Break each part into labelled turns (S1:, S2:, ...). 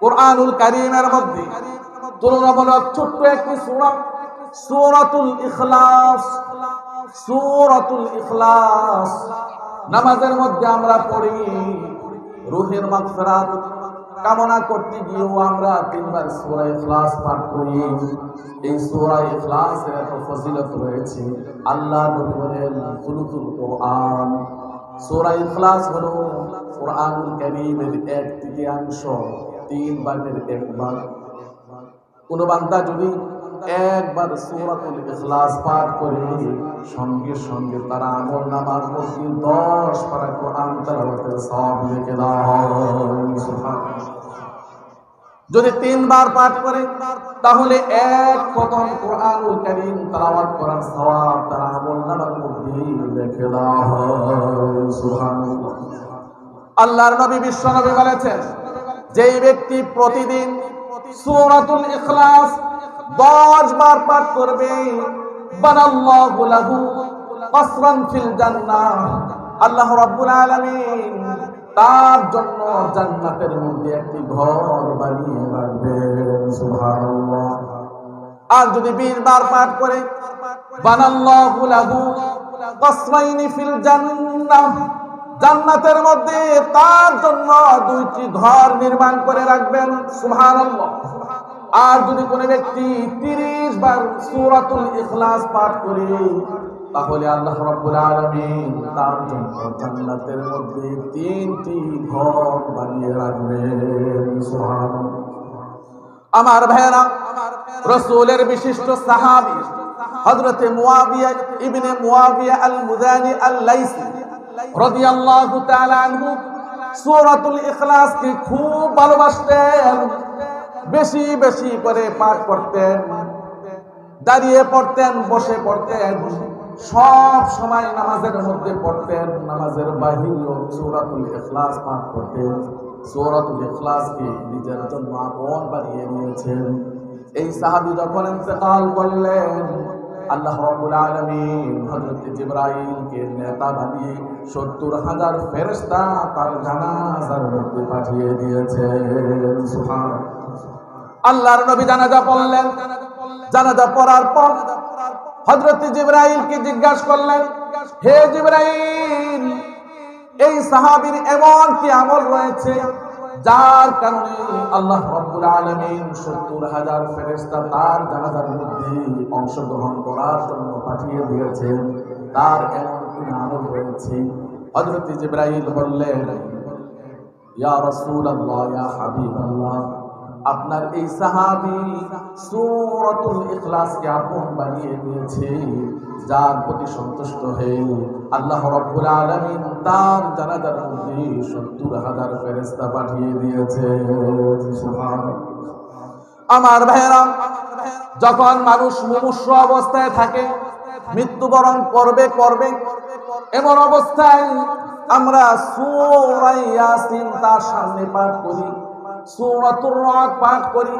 S1: কোরআনুল কারীমের মধ্যে তুলনামূলক ছোট্ট একটি সূরা, সূরাতুল ইখলাস সূরাতুল ইখলাস। নামাজের মধ্যে আমরা পড়ি, রুহের মাগফিরাত। কামনা করতে গিয়েও আমরা তিনবার সূরা ইখলাস পাঠ করি। এই সূরা ইখলাসের এত ফজিলত রয়েছে। আল্লাহ নবী বলেন কোরআন। সূরা ইখলাস হলো কোরআনুল কারীমের এক তৃতীয়াংশ। তিন ভাগের এক ভাগ বান্দা যদি একবার সূরাতুল ইখলাস পাঠ করে সঙ্গে সঙ্গে তার আমল নামার মধ্যে দশ পারা কোরআন তেলাওয়াতের সব লিখে। যদি তিনবার পাঠ করে, তাহলে এক খতম কোরআনুল কারীম তেলাওয়াত করার সওয়াব তার আমল নামার মধ্যে লিখে দেওয়া হয়। সুবহানাল্লাহ। আল্লাহর নবী বিশ্ব নবী বলেছেন যেই ব্যক্তি প্রতিদিন সূরাতুল ইখলাস 10 বার পাঠ করবে আল্লাহ রাব্বুল আলামিন তার জন্য জান্নাতের মধ্যে একটি ঘর বানিয়ে রাখবেন সুবহানাল্লাহ। আর যদি 20 বার পাঠ করে, বানাল্লাহু লাহু কসরাইনি ফিল জান্নাহ। জান্নাতের মধ্যে তার জন্য দুইটি ঘর নির্মাণ করে রাখবেন। সুবহানাল্লাহ। আর যদি কোনো ব্যক্তি 30 বার সূরাতুল ইখলাস পাঠ করে, তাহলে আল্লাহ রাব্বুল তার জন্য জান্নাতের মধ্যে তিনটি ঘর বানিয়ে রাখবেন। সুবহানাল্লাহ। আমার ভাইরা রসুলের বিশিষ্ট সাহাবী হযরতে মুয়াবিয়া ইবনে মুয়াবিয়া আল মুদানি আল লাইসি খুব ভালোবাসতেন, বেশি বেশি করে পাঠ করতেন, দাঁড়িয়ে পড়তেন, বসে পড়তেন, সব সময় নামাজের মধ্যে পড়তেন, নামাজের বাহিরেও সূরাতুল ইখলাস পাঠ করতেন। সূরাতুল ইখলাসকে নিজের জন্য আপন বানিয়ে নিয়েছেন। এই সাহাবী যখন করলেন আল্লাহ রাব্বুল আলামিন হযরত জিবরাইলকে নেতা বানিয়ে 70 হাজার ফেরেশতা তার জানাজার মধ্যে পাঠিয়ে সুবহানাল্লাহ। আল্লাহর নবী জানাজা পড়লেন। জানাজা পড়ার পর হযরত জিবরাইলকে জিজ্ঞাসা করলেন, হে জিবরাইল, এই সাহাবীর এমন কি আমল রয়েছে? যার কারণে আল্লাহ রাব্বুল আলামিন 70 হাজার ফেরেশতা তার জানাজার মধ্যে অংশগ্রহণ করার জন্য পাঠিয়ে দিয়েছেন। তার এমন কি আমল রয়েছে। হযরত জিবরাইল বললেন, ইয়া রাসূলুল্লাহ, ইয়া হাবিবাল্লাহ, আপনার এই সাহাবি সূরাতুল ইখলাসকে আপন বানিয়ে নিয়েছে যার প্রতি সন্তুষ্ট হয়ে আল্লাহ রাব্বুল আলামিন তার জানাজার মধ্যে 70 হাজার ফেরেশতা পাঠিয়ে দিয়েছে। আমার ভাইরা যখন মানুষ মুমূর্ষ অবস্থায় থাকে, মৃত্যুবরণ করবে করবে, এমন অবস্থায় আমরা সূরা ইয়াসিন তার সামনে পাঠ করি, সূরাতুর রাদ পাঠ করি,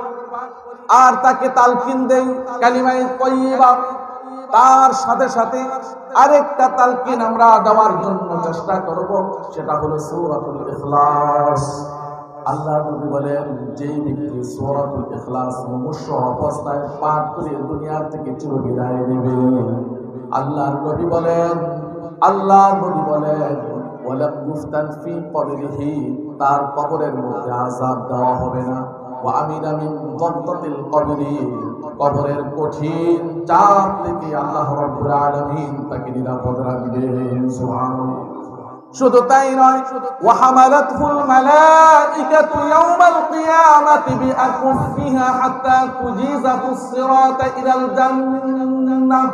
S1: আর তাকে তালকিন দেই, কালিমায়ে তাইয়্যিবা তার সাথে সাথে আরেকটা তালকিন আমরা দেওয়ার জন্য চেষ্টা করব, সেটা হলো সূরাতুল ইখলাস। আল্লাহ নবী বলেন, যেই ব্যক্তি সূরাতুল ইখলাস মুমূর্ষ অবস্থায় পাঠ করে দুনিয়ার থেকে চির বিদায় নেবে। আল্লাহ নবী বলেন আল্লাহ নবী বলেন, ওয়ালাম গুফতান ফি তার কবরের মধ্যে আযাব দেওয়া হবে না। আমিনা মিন গন্তাতিল কবরি, কবরের কঠিন চাপ থেকে আল্লাহ রাব্বুল আলামিন তাকে নিরাপদ রাখবেন, সুবহানাল্লাহ। শুধু তাই নয় ওয়াহামালাতহুল মালাইকাতু ইয়াউমাল কিয়ামাতি বিআকুফিহা হাত্তা তুজিজাতুস সিরাতা ইলাল জান্নাহ।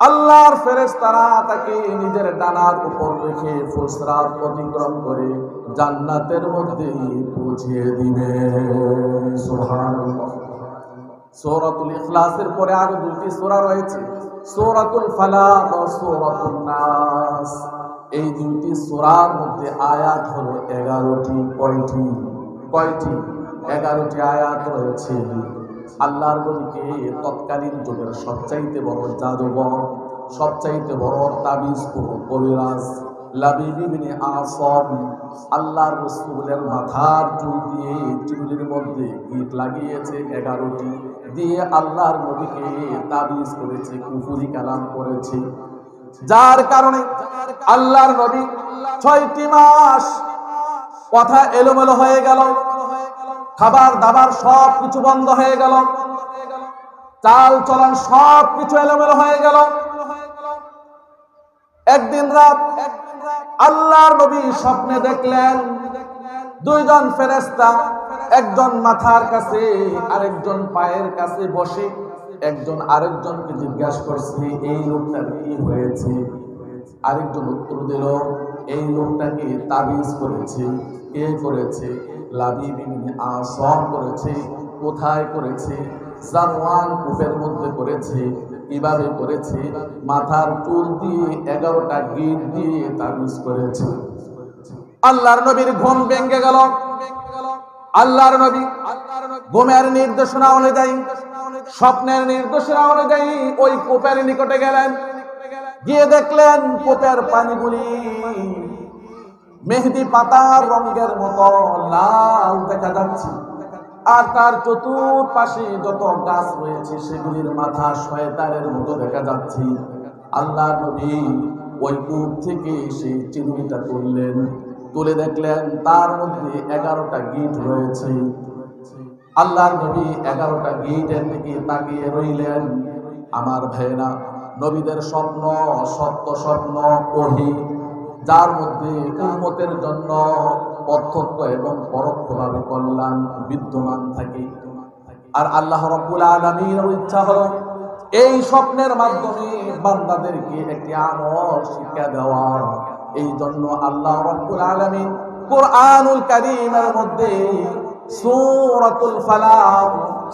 S1: আল্লাহর ফেরেশতারা তাকে নিজের ডানার উপর রেখে ফুসরাত অতিক্রম করে জান্নাতের মধ্যে পৌঁছিয়ে দিবে। সূরাতুল ইখলাসের পরে আরও দুটি সোরা রয়েছে। সূরাতুল ফালাক ও সূরাতুন নাস। এই দুটি সোরার মধ্যে আয়াত হলো 11টি কয়টি? কয়টি? 11টি আয়াত রয়েছে। আল্লাহর নবীকে তৎকালীন যুগের সবচাইতে বড় জাদুঘর সবচাইতে বড় তাবিজ কবিরাজ লাবিব ইবনে আসম। আল্লাহর রাসূলের মাথার চুল দিয়ে চুলের মধ্যে গিট লাগিয়েছে এগারোটি, দিয়ে আল্লাহর নবীকে তাবিজ করেছে, কুফুরি কালাম করেছে। যার কারণে আল্লাহর নবী ছয়টি মাস কথা এলোমেলো হয়ে গেল। খাবার, দাবার সব কিছু বন্ধ হয়ে গেল। চাল চলন সব কিছু এলোমেলো হয়ে গেল। একদিন রাত আল্লাহর নবী স্বপ্নে দেখলেন দুইজন ফেরেস্তা একজন মাথার কাছে, আরেকজন পায়ের কাছে বসে। একজন আরেকজনকে জিজ্ঞাসা করছে, এই লোকটার কি হয়েছে? আরেকজন উত্তর দিল, এই লোকটাকে তাবিজ করেছে? কে করেছে? লাবিব ইবনে আসম করেছে, কোথায় করেছে? জানওয়ান কূপের মধ্যে করেছে, কীভাবে করেছে? মাথার চুল দিয়ে এগারোটা গিট দিয়ে তাবিজ করেছে। আল্লাহর নবীর ঘুম ভেঙে গেল। আল্লাহর নবী ঘুমের নির্দেশনা অনুযায়ী, স্বপ্নের নির্দেশনা অনুযায়ী ওই কূপের নিকটে গেলেন। গিয়ে দেখলেন কূপের পানিগুলি মেহেদি পাতার রঙের মতো, লাল দেখা যাচ্ছে। আর তার চতুর্পাশে যত গাছ রয়েছে, সেগুলির মাথা শয়তানের মতো দেখা যাচ্ছে। আল্লাহ নবী ওই কূপ থেকে সেই চিরুনিটা তুললেন। তুলে দেখলেন তার মধ্যে এগারোটা গিট রয়েছে। আল্লাহর নবী এগারোটা গিটের দিকে তাকিয়ে রইলেন। আমার ভাইরা নবীদের স্বপ্ন, সত্য স্বপ্ন, ওহি যার মধ্যে উন্মতের জন্য প্রত্যক্ষ এবং পরোক্ষভাবে কল্যাণ বিদ্যমান থাকে। আর আল্লাহ রব্বুল আলমীর ইচ্ছা হলো এই স্বপ্নের মাধ্যমে বান্দাদেরকে একটি আমল শিক্ষা দেওয়া। এই জন্য আল্লাহ রব্বুল আলমিন কোরআনুল কারীমের মধ্যে সূরাতুল ফালাক,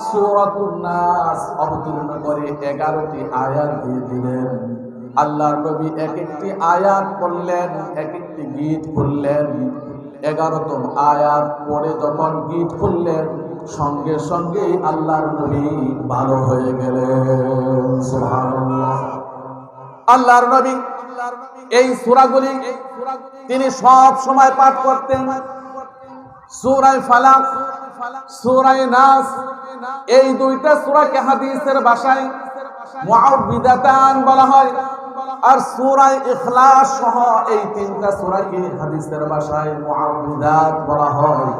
S1: সূরাতুন নাস অবতীর্ণ করে 11টি আয়াত দিয়ে দিলেন। আল্লাহর নবী এক একটি আয়াত পড়লেন এক একটি গীত পড়লেন। এগারোতম আয়াত পরে যখন গীত খুললেন সঙ্গে সঙ্গে আল্লাহর নবী ভালো হয়ে গেলেন। আল্লাহর নবী, এই সূরাগুলি তিনি সব সময় পাঠ করতেন। সূরায়ে ফালাক, সূরায়ে নাস, এই দুইটা সূরাকে হাদিসের ভাষায় মুআউযিদাতান বলা হয়। আর সূরায়ে ইখলাস সহ এই তিনটা সূরাকে হাদিসের ভাষায় মুআউযিদাত বলা হয়।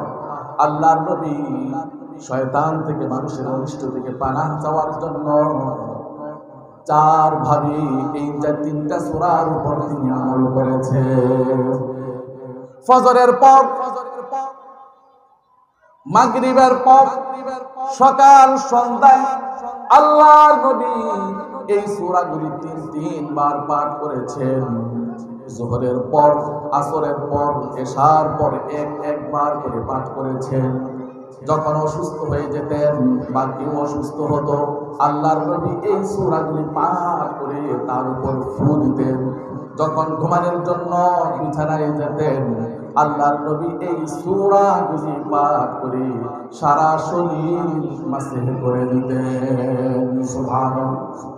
S1: আল্লাহর নবী শয়তান থেকে মানুষের অনিষ্ট থেকে পানাহ চাওয়ার জন্য চার ভাবে এই তিনটা সূরার উপর তিনি আমল করেছে ফজরের পর, মাগরিবের পর, সকাল, সন্ধ্যায় আল্লাহর নবী এই সূরাগুলি তিন তিনবার পাঠ করেছেন। জোহরের পর, আসরের পর, এশার পর এক একবার করে পাঠ করেছেন। যখন অসুস্থ হয়ে যেতেন বা কেউ অসুস্থ হতো, আল্লাহর নবী এই সূরাগুলি পাঠ করে তার উপর ফু দিতেন। যখন ঘুমানোর জন্য বিছানায় যেতেন আল্লাহর নবী এই সূরাগুলি পাঠ করে সারা শরীর মাসে করে দিতেন। সুবহানাল্লাহ।